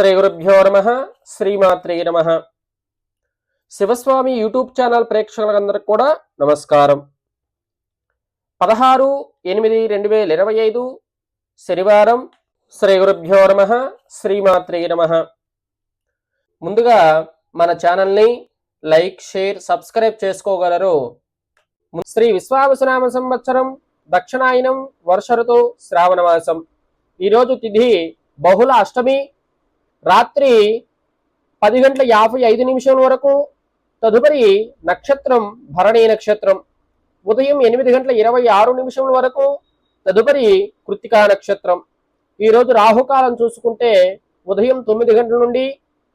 శ్రీ గురుభ్యో నమ. శ్రీమాత్రే నమ. శివస్వామి యూట్యూబ్ ఛానల్ ప్రేక్షకులందరికీ కూడా నమస్కారం. పదహారు ఎనిమిది రెండు వేల ఇరవై ఐదు శనివారం శ్రీ గురుభ్యో నమ శ్రీమాత్రే నమ. ముందుగా మన ఛానల్ని లైక్ షేర్ సబ్స్క్రైబ్ చేసుకోగలరు. శ్రీ విశ్వావసనామ సంవత్సరం దక్షిణాయనం వర్ష ఋతు శ్రావణ మాసం. ఈరోజు తిథి బహుళ అష్టమి రాత్రి పది గంటల యాభై ఐదు నిమిషం వరకు తదుపరి నక్షత్రం భరణీ నక్షత్రం. ఉదయం ఎనిమిది గంటల ఇరవై ఆరు నిమిషముల వరకు తదుపరి కృత్తికా నక్షత్రం. ఈరోజు రాహుకాలం చూసుకుంటే ఉదయం తొమ్మిది గంటల నుండి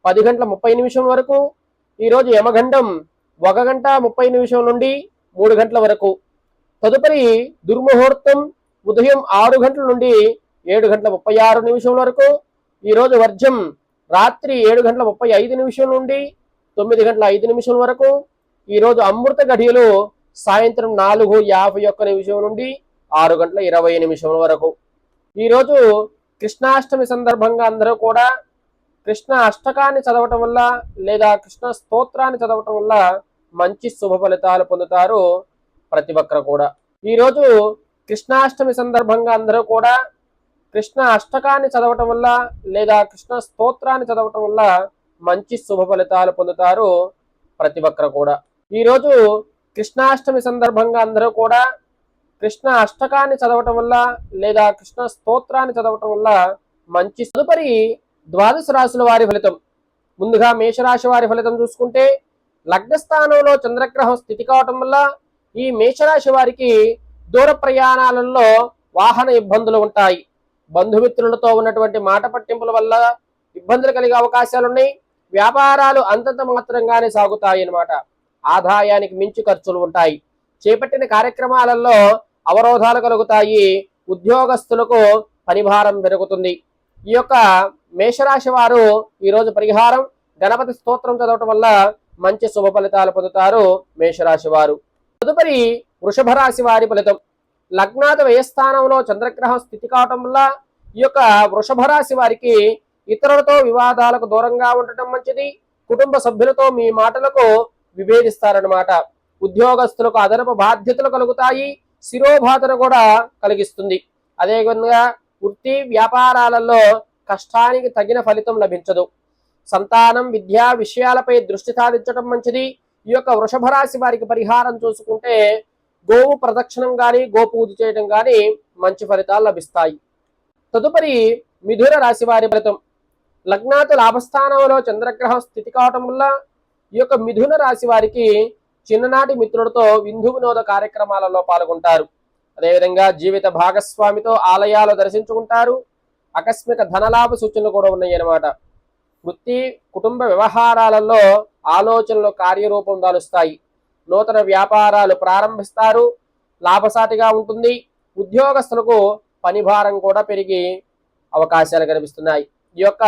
పది గంటల ముప్పై నిమిషం వరకు ఈరోజు యమగండం ఒక గంట ముప్పై నిమిషం నుండి మూడు గంటల వరకు. తదుపరి దుర్ముహూర్తం ఉదయం ఆరు గంటల నుండి ఏడు గంటల ముప్పై ఆరు నిమిషం వరకు ఈరోజు వర్జం రాత్రి ఏడు గంటల ముప్పై ఐదు నిమిషం నుండి తొమ్మిది గంటల ఐదు నిమిషం వరకు ఈరోజు అమృత గడియలు సాయంత్రం నాలుగు యాభై ఒక్క నిమిషం నుండి ఆరు గంటల ఇరవై నిమిషం వరకు. ఈరోజు కృష్ణాష్టమి సందర్భంగా అందరూ కూడా కృష్ణ అష్టకాన్ని చదవటం వల్ల లేదా కృష్ణ స్తోత్రాన్ని చదవటం వల్ల మంచి శుభ ఫలితాలు పొందుతారు ప్రతి ఒక్కరు కూడా. ఈరోజు కృష్ణాష్టమి సందర్భంగా అందరూ కూడా కృష్ణ అష్టకాన్ని చదవటం వల్ల లేదా కృష్ణ స్తోత్రాన్ని చదవటం వల్ల మంచి శుభ ఫలితాలు పొందుతారు ప్రతి ఒక్కరు కూడా. ఈరోజు కృష్ణాష్టమి సందర్భంగా అందరూ కూడా కృష్ణ అష్టకాన్ని చదవటం వల్ల లేదా కృష్ణ స్తోత్రాన్ని చదవటం వల్ల మంచి తదుపరి ద్వాదశ రాశుల వారి ఫలితం. ముందుగా మేషరాశి వారి ఫలితం చూసుకుంటే లగ్నస్థానంలో చంద్రగ్రహం స్థితి కావటం వల్ల ఈ మేషరాశి వారికి దూర ప్రయాణాలలో వాహన ఇబ్బందులు ఉంటాయి. బంధుమిత్రులతో ఉన్నటువంటి మాట పట్టింపుల వల్ల ఇబ్బందులు కలిగే అవకాశాలున్నాయి. వ్యాపారాలు అంతంత మాత్రంగానే సాగుతాయి అన్నమాట ఆదాయానికి మించి ఖర్చులు ఉంటాయి. చేపట్టిన కార్యక్రమాలలో అవరోధాలు కలుగుతాయి. ఉద్యోగస్తులకు పనిభారం పెరుగుతుంది. ఈ యొక్క మేషరాశి వారు ఈరోజు పరిహారం గణపతి స్తోత్రం చదవటం వల్ల మంచి శుభ ఫలితాలు పొందుతారు మేషరాశి వారు. తదుపరి వృషభ రాశి వారి ఫలితం. లగ్నాది వ్యయస్థానంలో చంద్రగ్రహం స్థితి కావటం వల్ల ఈ యొక్క వృషభ రాశి వారికి ఇతరులతో వివాదాలకు దూరంగా ఉండటం మంచిది. కుటుంబ సభ్యులతో మీ మాటలకు విభేదిస్తారనమాట ఉద్యోగస్తులకు అదనపు బాధ్యతలు కలుగుతాయి. శిరోబాధన కూడా కలిగిస్తుంది. అదేవిధంగా వృత్తి వ్యాపారాలలో కష్టానికి తగిన ఫలితం లభించదు. సంతానం విద్యా విషయాలపై దృష్టి సాధించడం మంచిది. ఈ యొక్క వృషభ రాశి వారికి పరిహారం చూసుకుంటే గోవు ప్రదక్షిణం గాని గోపూజ చేయడం కానీ మంచి ఫలితాలు లభిస్తాయి. తదుపరి మిథున రాశి వారి ఫలితం. లగ్నాతు లాభస్థానంలో చంద్రగ్రహం స్థితి కావటం వల్ల ఈ యొక్క మిథున రాశి వారికి చిన్ననాటి మిత్రులతో విందు వినోద కార్యక్రమాలలో పాల్గొంటారు. అదేవిధంగా జీవిత భాగస్వామితో ఆలయాలు దర్శించుకుంటారు. ఆకస్మిక ధనలాభ సూచనలు కూడా ఉన్నాయి అన్నమాట వృత్తి కుటుంబ వ్యవహారాలలో ఆలోచనలు కార్యరూపం దాలుస్తాయి. నూతన వ్యాపారాలు ప్రారంభిస్తారు. లాభసాటిగా ఉంటుంది. ఉద్యోగస్తులకు పని భారం కూడా పెరిగి అవకాశాలు కనిపిస్తున్నాయి. ఈ యొక్క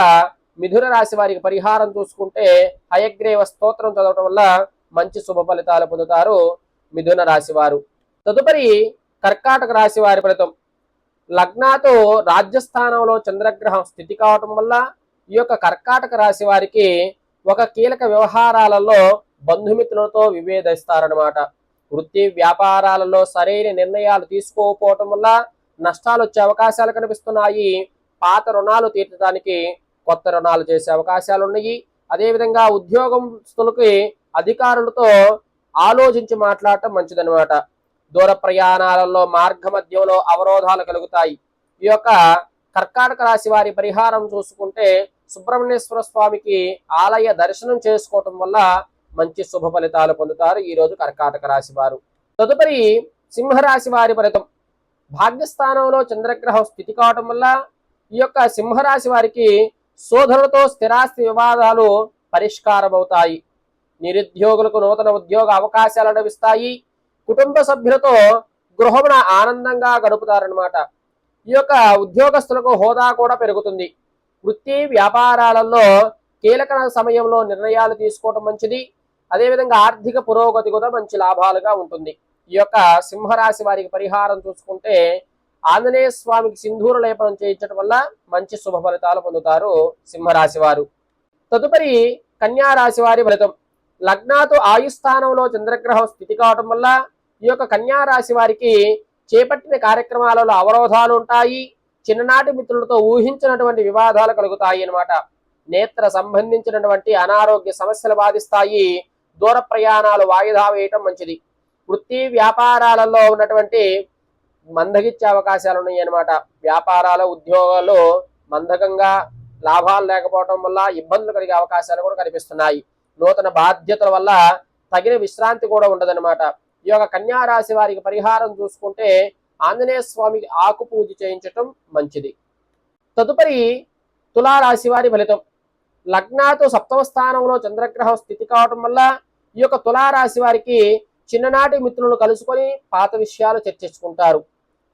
మిథున రాశి వారికి పరిహారం చూసుకుంటే హయగ్రీవ స్తోత్రం చదవటం వల్ల మంచి శుభ ఫలితాలు పొందుతారు మిథున రాశి వారు. తదుపరి కర్కాటక రాశి వారి ఫలితం. లగ్నాతో రాజ్యస్థానంలో చంద్రగ్రహం స్థితి కావటం వల్ల ఈ యొక్క కర్కాటక రాశి వారికి ఒక కీలక వ్యవహారాలలో బంధుమిత్రులతో విభేదిస్తారనమాట వృత్తి వ్యాపారాలలో సరైన నిర్ణయాలు తీసుకోకపోవటం వల్ల నష్టాలు వచ్చే అవకాశాలు కనిపిస్తున్నాయి. పాత రుణాలు తీర్చడానికి కొత్త రుణాలు చేసే అవకాశాలు ఉన్నాయి అదేవిధంగా ఉద్యోగస్తులకి అధికారులతో ఆలోచించి మాట్లాడటం మంచిదన్నమాట. దూర ప్రయాణాలలో మార్గ మధ్యంలో అవరోధాలు కలుగుతాయి. ఈ యొక్క కర్కాటక రాశి వారి పరిహారం చూసుకుంటే సుబ్రహ్మణ్యేశ్వర స్వామికి ఆలయ దర్శనం చేసుకోవటం వల్ల మంచి శుభ ఫలితాలు పొందుతారు ఈ రోజు కర్కాటక రాశి వారు. తదుపరి సింహరాశి వారి ఫలితం. భాగ్యస్థానంలో చంద్రగ్రహం స్థితి కావటం వల్ల ఈ యొక్క సింహరాశి వారికి సోదరులతో స్థిరాస్తి వివాదాలు పరిష్కారం అవుతాయి నిరుద్యోగులకు నూతన ఉద్యోగ అవకాశాలు లభిస్తాయి. కుటుంబ సభ్యులతో గృహమున ఆనందంగా గడుపుతారనమాట ఈ యొక్క ఉద్యోగస్తులకు హోదా కూడా పెరుగుతుంది. వృత్తి వ్యాపారాలలో కీలక సమయంలో నిర్ణయాలు తీసుకోవడం మంచిది. అదేవిధంగా ఆర్థిక పురోగతి కూడా మంచి లాభాలుగా ఉంటుంది. ఈ యొక్క సింహరాశి వారికి పరిహారం చూసుకుంటే ఆంజనేయ స్వామికి సింధూర లేపనం చేయించడం వల్ల మంచి శుభ ఫలితాలు పొందుతారు సింహరాశి వారు. తదుపరి కన్యారాశి వారి ఫలితం. లగ్నాతో ఆయుస్థానంలో చంద్రగ్రహం స్థితి కావటం వల్ల ఈ యొక్క కన్యా రాశి వారికి చేపట్టిన కార్యక్రమాలలో అవరోధాలు ఉంటాయి. చిన్ననాటి మిత్రులతో ఊహించినటువంటి వివాదాలు కలుగుతాయి అన్నమాట. నేత్ర సంబంధించినటువంటి అనారోగ్య సమస్యలు బాధిస్తాయి. దూర ప్రయాణాలు వాయిదా వేయటం మంచిది. వృత్తి వ్యాపారాలలో ఉన్నటువంటి మందగిచ్చే అవకాశాలు ఉన్నాయి అన్నమాట వ్యాపారాల ఉద్యోగాలు మందకంగా లాభాలు లేకపోవడం వల్ల ఇబ్బందులు కలిగే అవకాశాలు కూడా కనిపిస్తున్నాయి. నూతన బాధ్యతల వల్ల తగిన విశ్రాంతి కూడా ఉండదనమాట ఈ యొక్క కన్యా రాశి వారికి పరిహారం చూసుకుంటే ఆంజనేయ స్వామికి ఆకు పూజ చేయించటం మంచిది. తదుపరి తులారాశి వారి ఫలితం. లగ్నాతో సప్తమ స్థానంలో చంద్రగ్రహం స్థితి కావటం వల్ల ఈ యొక్క తులారాశి వారికి చిన్ననాటి మిత్రులను కలుసుకొని పాత విషయాలు చర్చించుకుంటారు.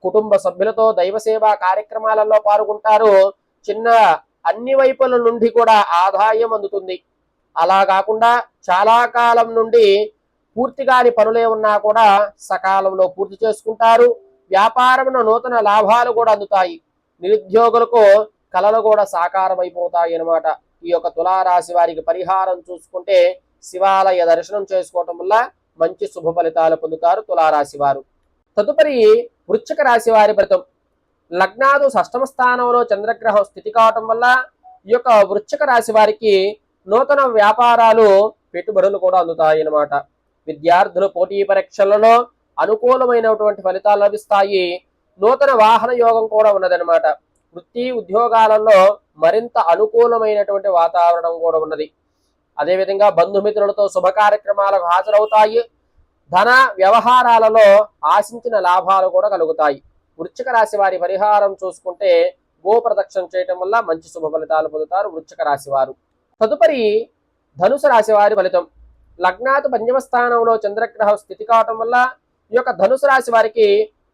కుటుంబ సభ్యులతో దైవ సేవా కార్యక్రమాలలో పాల్గొంటారు. చిన్న అన్ని వైపుల నుండి కూడా ఆదాయం అందుతుంది. అలా కాకుండా చాలా కాలం నుండి పూర్తి కాని పనులే ఉన్నా కూడా సకాలంలో పూర్తి చేసుకుంటారు. వ్యాపారంలో నూతన లాభాలు కూడా అందుతాయి. నిరుద్యోగులకు కళలు కూడా సాకారమైపోతాయి అనమాట అన్నమాట. ఈ యొక్క తులారాశి వారికి పరిహారం చూసుకుంటే శివాలయ దర్శనం చేసుకోవటం వల్ల మంచి శుభ ఫలితాలు పొందుతారు తులారాశి వారు. తదుపరి వృశ్చిక రాశి వారి ఫలితం లగ్నాదు షష్టమ స్థానంలో చంద్రగ్రహం స్థితి కావటం వల్ల ఈ యొక్క వృశ్చిక రాశి వారికి నూతన వ్యాపారాలు పెట్టుబడులు కూడా అందుతాయి అన్నమాట విద్యార్థులు పోటీ పరీక్షలలో అనుకూలమైనటువంటి ఫలితాలు లభిస్తాయి. నూతన వాహన యోగం కూడా ఉన్నదన్నమాట. వృత్తి ఉద్యోగాలలో మరింత అనుకూలమైనటువంటి వాతావరణం కూడా ఉన్నది. అదేవిధంగా బంధుమిత్రులతో శుభ కార్యక్రమాలకు హాజరవుతాయి. ధన వ్యవహారాలలో ఆశించిన లాభాలు కూడా కలుగుతాయి. వృచ్చిక రాశి వారి పరిహారం చూసుకుంటే గోప్రదక్షిణ చేయటం వల్ల మంచి శుభ ఫలితాలు పొందుతారు వృశ్చిక రాశి వారు. తదుపరి ధనుసు రాశి వారి ఫలితం. లగ్నాతు పంచమ స్థానంలో చంద్రగ్రహం స్థితి కావటం వల్ల ఈ యొక్క ధనుసు రాశి వారికి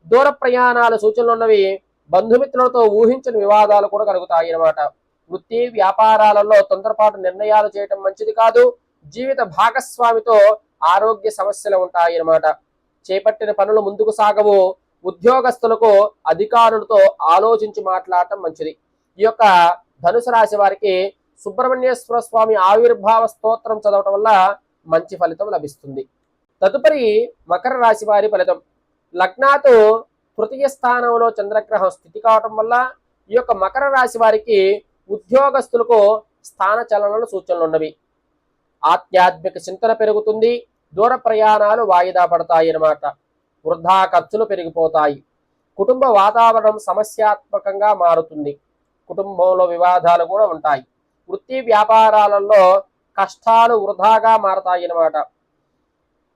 దూర ప్రయాణాల సూచనలు ఉన్నవి. బంధుమిత్రులతో ఊహించిన వివాదాలు కూడా కలుగుతాయి అన్నమాట. వృత్తి వ్యాపారాలలో తొందరపాటు నిర్ణయాలు చేయటం మంచిది కాదు. జీవిత భాగస్వామితో ఆరోగ్య సమస్యలు ఉంటాయి అన్నమాట. చేపట్టిన పనులు ముందుకు సాగవు. ఉద్యోగస్తులకు అధికారులతో ఆలోచించి మాట్లాడటం మంచిది. ఈ యొక్క ధనుసు రాశి వారికి సుబ్రహ్మణ్యేశ్వర స్వామి ఆవిర్భావ స్తోత్రం చదవటం వల్ల మంచి ఫలితం లభిస్తుంది. తదుపరి మకర రాశి వారి ఫలితం. లగ్నాతో తృతీయ స్థానంలో చంద్రగ్రహం స్థితి కావటం వల్ల ఈ యొక్క మకర రాశి వారికి ఉద్యోగస్తులకు స్థాన చలనలు సూచనలు ఉన్నవి. ఆధ్యాత్మిక చింతన పెరుగుతుంది దూర ప్రయాణాలు వాయిదా పడతాయి అన్నమాట వృధా ఖర్చులు పెరిగిపోతాయి. కుటుంబ వాతావరణం సమస్యాత్మకంగా మారుతుంది. కుటుంబంలో వివాదాలు కూడా ఉంటాయి. వృత్తి వ్యాపారాలలో కష్టాలు వృధాగా మారతాయి అన్నమాట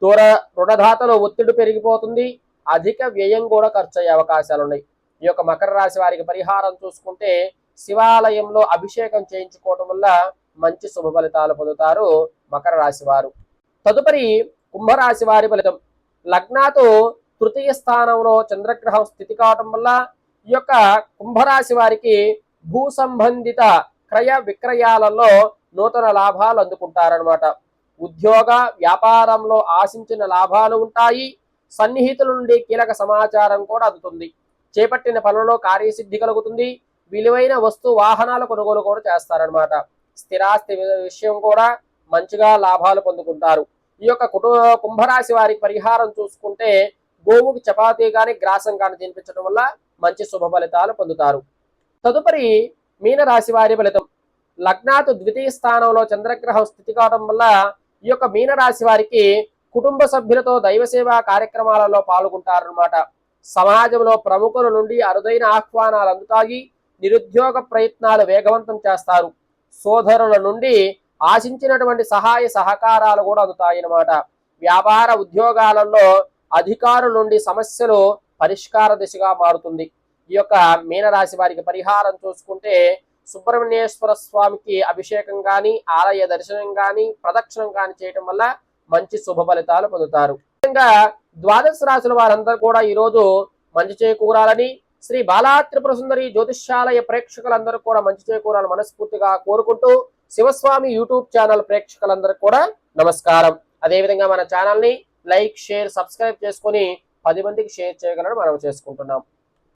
దూర రుణదాతలో ఒత్తిడి పెరిగిపోతుంది అధిక వ్యయం కూడా ఖర్చు అయ్యే అవకాశాలు ఉన్నాయి ఈ యొక్క మకర రాశి వారికి పరిహారం చూసుకుంటే శివాలయంలో అభిషేకం చేయించుకోవడం వల్ల మంచి శుభ ఫలితాలు పొందుతారు మకర రాశి వారు. తదుపరి కుంభరాశి వారి ఫలితం. లగ్నాతో తృతీయ స్థానంలో చంద్రగ్రహం స్థితి కావటం వల్ల ఈ యొక్క కుంభరాశి వారికి భూ సంబంధిత క్రయ విక్రయాలలో నూతన లాభాలు అందుకుంటారనమాట ఉద్యోగ వ్యాపారంలో ఆశించిన లాభాలు ఉంటాయి. సన్నిహితుల నుండి కీలక సమాచారం కూడా అందుతుంది. చేపట్టిన పనులలో కార్యసిద్ధి కలుగుతుంది. విలువైన వస్తు వాహనాల కొనుగోలు కూడా చేస్తారనమాట స్థిరాస్తి విషయం కూడా మంచిగా లాభాలు పొందుకుంటారు. ఈ యొక్క కుటుంబ కుంభరాశి వారికి పరిహారం చూసుకుంటే గోవుకి చపాతీ కానీ గ్రాసం కానీ తినిపించడం వల్ల మంచి శుభ ఫలితాలు పొందుతారు. తదుపరి మీనరాశి వారి ఫలితం. లగ్నాతు ద్వితీయ స్థానంలో చంద్రగ్రహం స్థితి కావడం వల్ల ఈ యొక్క మీనరాశి వారికి కుటుంబ సభ్యులతో దైవసేవా కార్యక్రమాలలో పాల్గొంటారనమాట సమాజంలో ప్రముఖుల నుండి అరుదైన ఆహ్వానాలు అందుతాయి. నిరుద్యోగ ప్రయత్నాలు వేగవంతం చేస్తారు. సోదరుల నుండి ఆశించినటువంటి సహాయ సహకారాలు కూడా అందుతాయన్నమాట. వ్యాపార ఉద్యోగాలలో అధికారుల నుండి సమస్యలు పరిష్కార దిశగా మారుతుంది. ఈ యొక్క మీనరాశి వారికి పరిహారం చూసుకుంటే సుబ్రహ్మణ్యేశ్వర స్వామికి అభిషేకం కానీ ఆలయ దర్శనం కానీ ప్రదక్షిణం కానీ చేయటం వల్ల మంచి శుభ ఫలితాలు పొందుతారు. ముఖ్యంగా ద్వాదశ రాశుల వారందరూ కూడా ఈ రోజు మంచి చేకూరాలని శ్రీ బాలా త్రిపుర సుందరి జ్యోతిష్యాలయ ప్రేక్షకులందరూ కూడా మంచి చేకూరాలని మనస్ఫూర్తిగా కోరుకుంటూ శివస్వామి యూట్యూబ్ ఛానల్ ప్రేక్షకులందరూ కూడా నమస్కారం. అదేవిధంగా మన ఛానల్ని లైక్ షేర్ సబ్స్క్రైబ్ చేసుకొని పది మందికి షేర్ చేయగలను మనం చేసుకుంటున్నాం.